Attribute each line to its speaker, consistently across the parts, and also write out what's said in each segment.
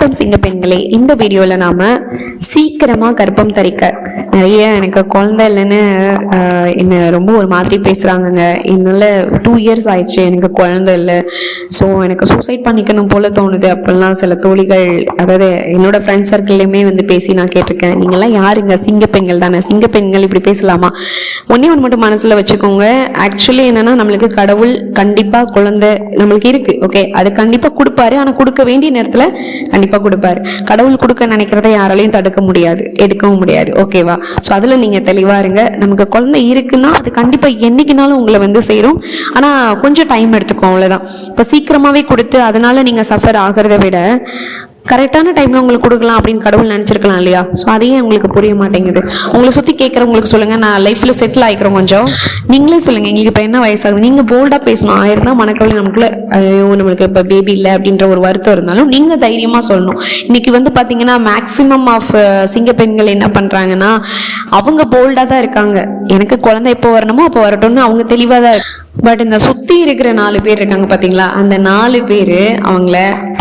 Speaker 1: வணக்கம் சிங்க பெண்களே இந்த வீடியோவில் நாம சீக்கிரமா கர்ப்பம் தரிக்க நிறைய எனக்கு குழந்தை இல்லைன்னு என்னை ரொம்ப ஒரு மாதிரி பேசுகிறாங்கங்க இதனால் டூ இயர்ஸ் ஆயிடுச்சு எனக்கு குழந்தை இல்லை. ஸோ எனக்கு சூசைட் பண்ணிக்கணும் போல தோணுது. அப்படிலாம் சில தோழிகள் அதாவது என்னோட ஃப்ரெண்ட் சர்க்கிள்லையுமே வந்து பேசி நான் கேட்டிருக்கேன். நீங்கள்லாம் யாருங்க? சிங்க பெண்கள் தானே? சிங்க பெண்கள் இப்படி பேசலாமா? ஒன்னே ஒன்று மட்டும் மனசில் வச்சுக்கோங்க. ஆக்சுவலி என்னென்னா நம்மளுக்கு கடவுள் கண்டிப்பாக குழந்தை நம்மளுக்கு இருக்குது ஓகே அது கண்டிப்பாக கொடுப்பாரு. ஆனால் கொடுக்க வேண்டிய நேரத்தில் கண்டிப்பாக கொடுப்பாரு. கடவுள் கொடுக்க நினைக்கிறத யாராலையும் தடுக்க முடியாது எடுக்கவும் முடியாது ஓகேவா ஸோ அதில் நீங்கள் தெளிவாருங்க இருங்க. நமக்கு குழந்தை இருக்குன்னா அது கண்டிப்பாக என்றைக்குனாலும் உங்களை வந்து சேரும். ஆனால் கொஞ்சம் டைம் எடுத்துக்கும் அவ்வளோதான் இப்போ சீக்கிரமாகவே கொடுத்து அதனால் நீங்கள் சஃபர் ஆகிறத விட கரெக்டான டைம்ல உங்களுக்கு கொடுக்கலாம் அப்படின்னு கடவுள் நினச்சிருக்கலாம் இல்லையா? ஸோ அதையே உங்களுக்கு புரிய மாட்டேங்குது. உங்களை சுத்தி கேட்கறவங்களுக்கு சொல்லுங்க. நான் லைஃப்ல செட்டில் ஆகிக்கிறோம் கொஞ்சம். நீங்களே சொல்லுங்க. எங்களுக்கு இப்போ என்ன வயசாகுது? நீங்க போல்டா பேசணும். ஆயிரம் தான் மனக்கவலை நமக்குள்ள ஐயோ நம்மளுக்கு இப்போ பேபி இல்லை அப்படின்ற ஒரு வருத்தம் இருந்தாலும் நீங்க தைரியமா சொல்லணும். இன்னைக்கு வந்து பாத்தீங்கன்னா மேக்ஸிமம் ஆஃப் சிங்க பெண்கள் என்ன பண்றாங்கன்னா அவங்க போல்டா தான் இருக்காங்க. எனக்கு குழந்தை எப்போ வரணுமோ அப்போ வரட்டும்னு அவங்க தெளிவா தான் பட் இந்த சுத்தி இருக்கிற நாலு பேர் இருக்காங்க பாத்தீங்களா? அந்த நாலு பேரு அவங்கள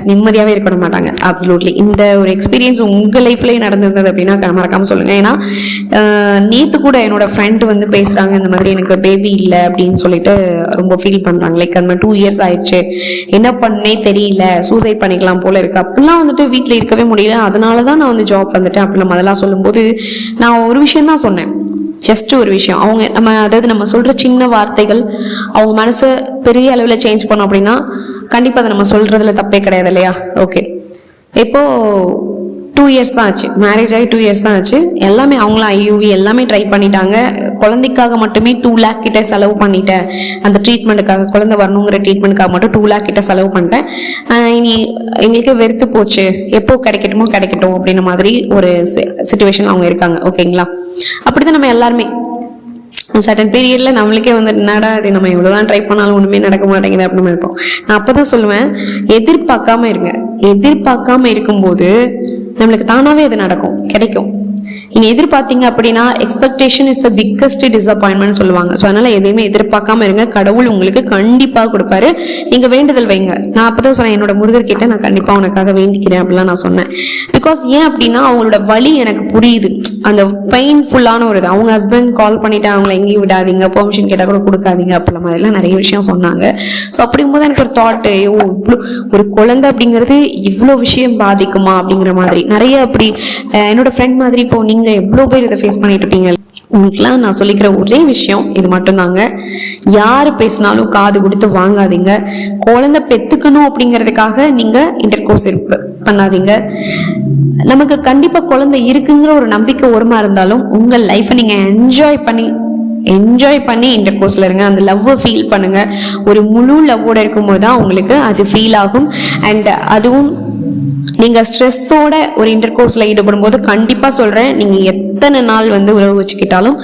Speaker 1: நிம்மதியாவே இருக்க மாட்டாங்க. அப்சலூட்லி இந்த ஒரு எக்ஸ்பீரியன்ஸ் உங்க லைஃப்லயே நடந்திருந்தது அப்படின்னா மறக்காம சொல்லுங்க. ஏன்னா நேத்து கூட என்னோட ஃப்ரெண்ட் வந்து பேசுறாங்க இந்த மாதிரி எனக்கு பேபி இல்லை அப்படின்னு சொல்லிட்டு ரொம்ப ஃபீல் பண்றாங்க. லைக் அந்த மாதிரி டூ இயர்ஸ் ஆயிடுச்சு. என்ன பண்ணே தெரியல. சூசைட் பண்ணிக்கலாம் போல இருக்கு. அப்படிலாம் வந்துட்டு வீட்டில் இருக்கவே முடியல. அதனால தான் நான் வந்து ஜாப் வந்துட்டேன் அப்படின்னு அதெல்லாம் சொல்லும்போது நான் ஒரு விஷயம் தான் சொன்னேன். ஜஸ்ட் ஒரு விஷயம். அவங்க நம்ம அதாவது நம்ம சொல்கிற சின்ன வார்த்தைகள் அவங்க மனசை பெரிய அளவில் சேஞ்ச் பண்ணோம் அப்படின்னா கண்டிப்பாக அதை நம்ம சொல்கிறதுல தப்பே கிடையாது இல்லையா? ஓகே இப்போது டூ இயர்ஸ் தான் ஆச்சு. மேரேஜ் ஆகி டூ இயர்ஸ் தான் ஆச்சு. எல்லாமே அவங்களும் ஐயூவி எல்லாமே ட்ரை பண்ணிட்டாங்க. குழந்தைக்காக மட்டுமே டூ லேக் கிட்ட செலவு பண்ணிட்டேன். அந்த ட்ரீட்மெண்ட்டுக்காக குழந்தை வரணுங்கிற ட்ரீட்மெண்ட்டுக்காக மட்டும் டூ லேக் கிட்ட செலவு பண்ணிட்டேன். இனி எங்களுக்கு வெறுத்து போச்சு. எப்போ கிடைக்கட்டுமோ கிடைக்கட்டும் அப்படின்ற மாதிரி ஒரு சுச்சுவேஷன் அவங்க இருக்காங்க. ஓகேங்களா? அப்படிதான் நம்ம எல்லாருமே. சர்டன் பீரியட்ல நம்மளுக்கே வந்து என்னடா இது நம்ம எவ்வளவுதான் ட்ரை பண்ணாலும் ஒண்ணுமே நடக்க மாட்டேங்குது அப்படின்னு இருப்போம். நான் அப்பதான் சொல்லுவேன் எதிர்பார்க்காம இருங்க. எதிர்பார்க்காம இருக்கும்போது நம்மளுக்கு தானாவே அது நடக்கும் கிடைக்கும். நீங்க எதிர்பார்த்தீங்க அப்படின்னா expectation is the biggest disappointment சொல்லுவாங்க. ஸோ அதனால எதையுமே எதிர்பார்க்காம இருங்க. கடவுள் உங்களுக்கு கண்டிப்பா கொடுப்பாரு. நீங்க வேண்டுதல் வைங்க. நான் அப்பதான் சொன்னேன் என்னோட முருகர் கிட்ட நான் கண்டிப்பா உனக்காக வேண்டிக்கிறேன் அப்படிலாம் நான் சொன்னேன். பிகாஸ் ஏன் அப்படின்னா அவங்களோட வலி எனக்கு புரியுது. அந்த பெயின்ஃபுல்லான ஒரு இது. அவங்க ஹஸ்பண்ட் கால் பண்ணிட்டு அவங்கள எங்கேயும் விடாதீங்க பெர்மிஷன் கேட்டால் கூட கொடுக்காதீங்க அப்படிலாம் மாதிரிலாம் நிறைய விஷயம் சொன்னாங்க. ஸோ அப்படிங்கும்போது எனக்கு ஒரு தாட் ஐயோ இவ்வளோ ஒரு குழந்தை அப்படிங்கிறது இவ்வளோ விஷயம் பாதிக்குமா? அப்படிங்கிற மாதிரி. நிறைய அப்படி என்னோட ஃப்ரெண்ட் மாதிரி இப்போ நீங்கள் எவ்வளோ பேர் இதை ஃபேஸ் பண்ணிட்டு இருப்பீங்க உங்களுக்குலாம் நான் சொல்லிக்கிற ஒரே விஷயம் இது மட்டும்தாங்க. யார் பேசினாலும் காது கொடுத்து வாங்காதீங்க. குழந்தை பெற்றுக்கணும் அப்படிங்கிறதுக்காக நீங்கள் இன்டர் கோர்ஸ் பண்ணாதீங்க. நமக்கு கண்டிப்பாக குழந்தை இருக்குங்கிற ஒரு நம்பிக்கை ஒருமா இருந்தாலும் உங்கள் லைஃப்பை நீங்கள் என்ஜாய் பண்ணி என்ஜாய் பண்ணி இன்டர் கோர்ஸில் இருங்க. அந்த லவ்வை ஃபீல் பண்ணுங்கள் ஒரு முழு லவ்வோடு இருக்கும்போது தான் உங்களுக்கு அது ஃபீல் ஆகும். அண்ட் அதுவும் நீங்கள் ஸ்ட்ரெஸ்ஸோட ஒரு இன்டர் கோர்ஸில் ஈடுபடும் போது கண்டிப்பாக சொல்கிறேன் நீங்கள் எத்தனை நாள் வந்து உறவு வச்சுக்கிட்டாலும்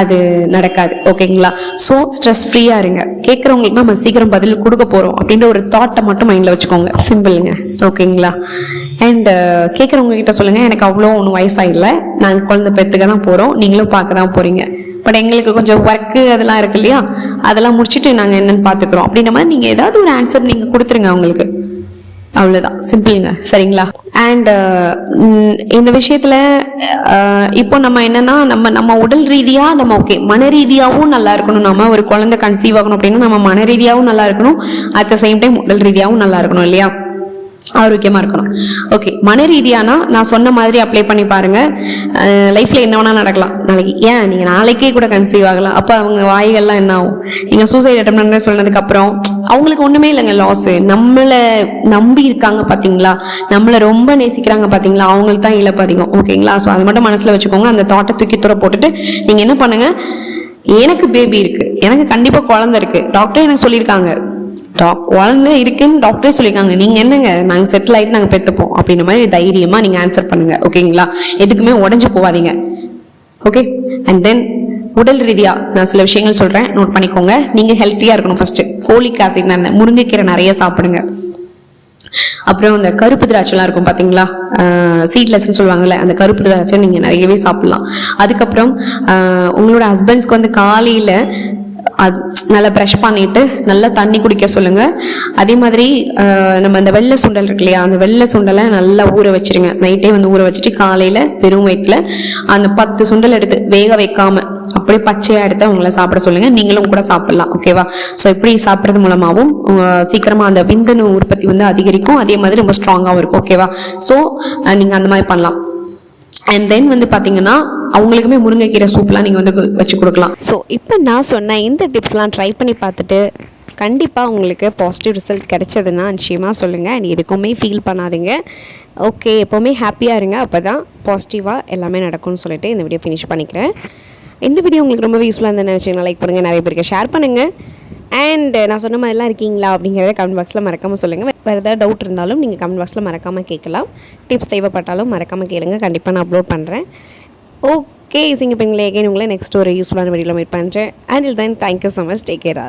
Speaker 1: அது நடக்காது. ஓகேங்களா? ஸோ ஸ்ட்ரெஸ் ஃப்ரீயாக இருங்க. கேட்குறவங்களுக்கு நம்ம சீக்கிரம் பதில் கொடுக்க போகிறோம் அப்படின்ற ஒரு தாட்டை மட்டும் மைண்டில் வச்சுக்கோங்க. சிம்பிளுங்க ஓகேங்களா? அண்ட் கேட்குறவங்க கிட்ட எனக்கு அவ்வளோ ஒன்றும் வயசாயில்ல. நாங்கள் குழந்தை பெற்றுக்க தான் போகிறோம் நீங்களும் பார்க்க தான் போகிறீங்க பட் எங்களுக்கு கொஞ்சம் ஒர்க்கு அதெல்லாம் இருக்கு இல்லையா? அதெல்லாம் முடிச்சுட்டு நாங்கள் என்னென்னு பார்த்துக்குறோம். அப்படின்ற மாதிரி நீங்கள் ஏதாவது ஒரு ஆன்சர் நீங்கள் கொடுத்துருங்க அவங்களுக்கு. அவ்வளவுதான். சிம்பிளுங்க சரிங்களா? அண்ட் uh, இந்த விஷயத்துல uh, இப்போ நம்ம என்னன்னா நம்ம நம்ம உடல் ரீதியா நம்ம ஓகே மன ரீதியாவும் நல்லா இருக்கணும். நம்ம ஒரு குழந்தை கன்சீவ் ஆகணும் அப்படின்னா நம்ம மன ரீதியாவும் நல்லா இருக்கணும். அட் த சேம் டைம் உடல் ரீதியாவும் நல்லா இருக்கணும் இல்லையா? ஆரோக்கியமாக இருக்கணும். ஓகே மன ரீதியானா நான் சொன்ன மாதிரி அப்ளை பண்ணி பாருங்கள் லைஃப்பில் என்ன வேணால் நடக்கலாம். நாளைக்கு ஏன்? நீங்கள் நாளைக்கே கூட கன்சீவ் ஆகலாம். அப்போ அவங்க வாய்கள்லாம் என்ன ஆகும்? நீங்கள் சூசைட் அட்டம் சொன்னதுக்கப்புறம் அவங்களுக்கு ஒன்றுமே இல்லைங்க லாஸு நம்மளை நம்பி இருக்காங்க பார்த்தீங்களா நம்மளை ரொம்ப நேசிக்கிறாங்க பார்த்தீங்களா அவங்களுக்கு தான் இழப்பு அதிகம். ஓகேங்களா ஸோ அது மட்டும் மனசில் வச்சுக்கோங்க. அந்த தாட்டை தூக்கி தூர போட்டுட்டு நீங்கள் என்ன பண்ணுங்கள் எனக்கு பேபி இருக்குது எனக்கு கண்டிப்பாக குழந்தை இருக்குது டாக்டர் எனக்கு சொல்லியிருக்காங்க. டாக் குழந்தை இருக்குன்னு டாக்டரே சொல்லியிருக்காங்க. நீங்க என்னங்க? நாங்க செட்டில் ஆயிட்டு நாங்க பெத்துப்போம். அப்படின்ற மாதிரி தைரியமா நீங்க ஆன்சர் பண்ணுங்க. ஓகேங்களா எதுக்குமே உடஞ்சு போவாதீங்க. ஓகே அண்ட் தென் உடல் ரீதியா நான் சில விஷயங்கள் சொல்கிறேன் நோட் பண்ணிக்கோங்க. நீங்கள் ஹெல்த்தியாக இருக்கணும் ஃபஸ்ட்டு ஃபோலிக் ஆசிட் நான் முருங்கைக்கீரை நிறைய சாப்பிடுங்க. அப்புறம் இந்த கருப்பு திராட்சைலாம் இருக்கும் பார்த்தீங்களா சீட்லெஸ்ன்னு சொல்லுவாங்கல்ல அந்த கருப்பு திராட்சை நீங்கள் நிறையவே சாப்பிட்லாம். அதுக்கப்புறம் உங்களோட ஹஸ்பண்ட்ஸ்க்கு வந்து காலையில் அது நல்லா ப்ரஷ் பண்ணிட்டு நல்லா தண்ணி குடிக்க சொல்லுங்கள் அதே மாதிரி நம்ம இந்த வெள்ளை சுண்டல் இருக்கு இல்லையா அந்த வெள்ளை சுண்டலை நல்லா ஊற வச்சிருங்க. நைட்டே வந்து ஊற வச்சுட்டு காலையில் வெறும் வயிற்றில் அந்த பத்து சுண்டல் எடுத்து வேக வைக்காமல் அப்படியே பச்சையாக எடுத்து அவங்கள சாப்பிட சொல்லுங்கள் நீங்களும் கூட சாப்பிட்லாம் ஓகேவா ஸோ இப்படி சாப்பிட்றது மூலமாகவும் சீக்கிரமாக அந்த விந்தணு உற்பத்தி வந்து அதிகரிக்கும். அதே மாதிரி ரொம்ப ஸ்ட்ராங்காகவும் இருக்கும் ஓகேவா ஸோ நீங்கள் அந்த மாதிரி பண்ணலாம். அண்ட் தென் வந்து பார்த்தீங்கன்னா அவங்களுக்குமே முருங்கைக்கீரை சூப்லாம் நீங்கள் வந்து வச்சு கொடுக்கலாம்.
Speaker 2: ஸோ இப்போ நான் சொன்ன இந்த டிப்ஸ்லாம் ட்ரை பண்ணி பார்த்துட்டு கண்டிப்பாக உங்களுக்கு பாசிட்டிவ் ரிசல்ட் கிடைச்சதுன்னா நிச்சயமாக சொல்லுங்கள் அண்ட் எதுக்குமே ஃபீல் பண்ணாதீங்க. ஓகே எப்போவுமே ஹாப்பியாக இருங்க. அப்போ தான் பாசிட்டிவாக எல்லாமே நடக்கும்னு சொல்லிட்டு இந்த வீடியோ ஃபினிஷ் பண்ணிக்கிறேன். இந்த வீடியோ உங்களுக்கு ரொம்ப யூஸ்ஃபுல்லாக இருந்தால் நினச்சிங்கன்னா லைக் பண்ணுங்கள் நிறைய பேருக்கு ஷேர் பண்ணுங்கள் அண்ட் நான் சொன்ன மாதிரிலாம் இருக்கீங்களா அப்படிங்கிறத கமெண்ட் பாக்ஸில் மறக்காமல் சொல்லுங்கள் வேறு ஏதாவது டவுட் இருந்தாலும் நீங்கள் கமெண்ட் பாக்ஸில் மறக்காமல் கேட்கலாம். டிப்ஸ் தேவைப்பட்டாலும் மறக்காமல் கேளுங்க. கண்டிப்பாக நான் அப்லோட் பண்ணுறேன் ஓகே சிங்க பெண்களே உங்களை நெக்ஸ்ட் ஒரு யூஸ்ஃபுல்லான வீடியோவில் மீட் பண்ணுறேன் until then thank you so much take care